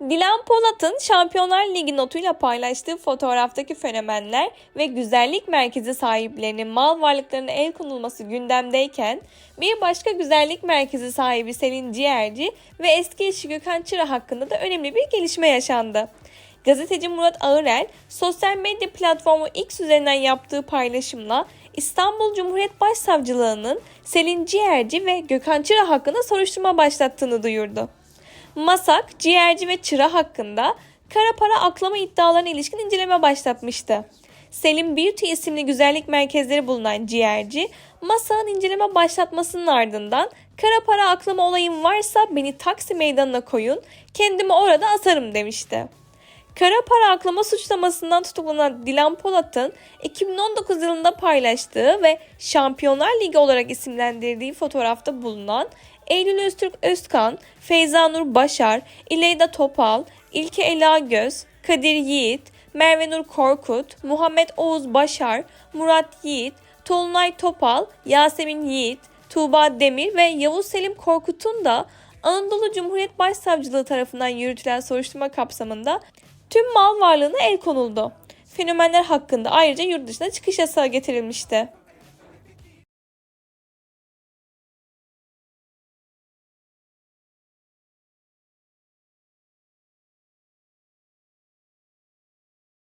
Dilan Polat'ın Şampiyonlar Ligi notuyla paylaştığı fotoğraftaki fenomenler ve güzellik merkezi sahiplerinin mal varlıklarına el konulması gündemdeyken bir başka güzellik merkezi sahibi Selin Ciğerci ve eski eşi Gökhan Çıra hakkında da önemli bir gelişme yaşandı. Gazeteci Murat Ağırel sosyal medya platformu X üzerinden yaptığı paylaşımla İstanbul Cumhuriyet Başsavcılığı'nın Selin Ciğerci ve Gökhan Çıra hakkında soruşturma başlattığını duyurdu. Masak, ciğerci ve çıra hakkında kara para aklama iddialarına ilişkin inceleme başlatmıştı. Selim Beauty isimli güzellik merkezleri bulunan ciğerci, Masak'ın inceleme başlatmasının ardından kara para aklama olayım varsa beni taksi meydanına koyun, kendimi orada asarım demişti. Kara para aklama suçlamasından tutuklanan Dilan Polat'ın 2019 yılında paylaştığı ve Şampiyonlar Ligi olarak isimlendirdiği fotoğrafta bulunan Eylül Öztürk Özkan, Feyza Nur Başar, İleyda Topal, İlke Ela Göz, Kadir Yiğit, Merve Nur Korkut, Muhammed Oğuz Başar, Murat Yiğit, Tolunay Topal, Yasemin Yiğit, Tuğba Demir ve Yavuz Selim Korkut'un da Anadolu Cumhuriyet Başsavcılığı tarafından yürütülen soruşturma kapsamında tüm mal varlığına el konuldu. Fenomenler hakkında ayrıca yurt dışına çıkış yasağı getirilmişti.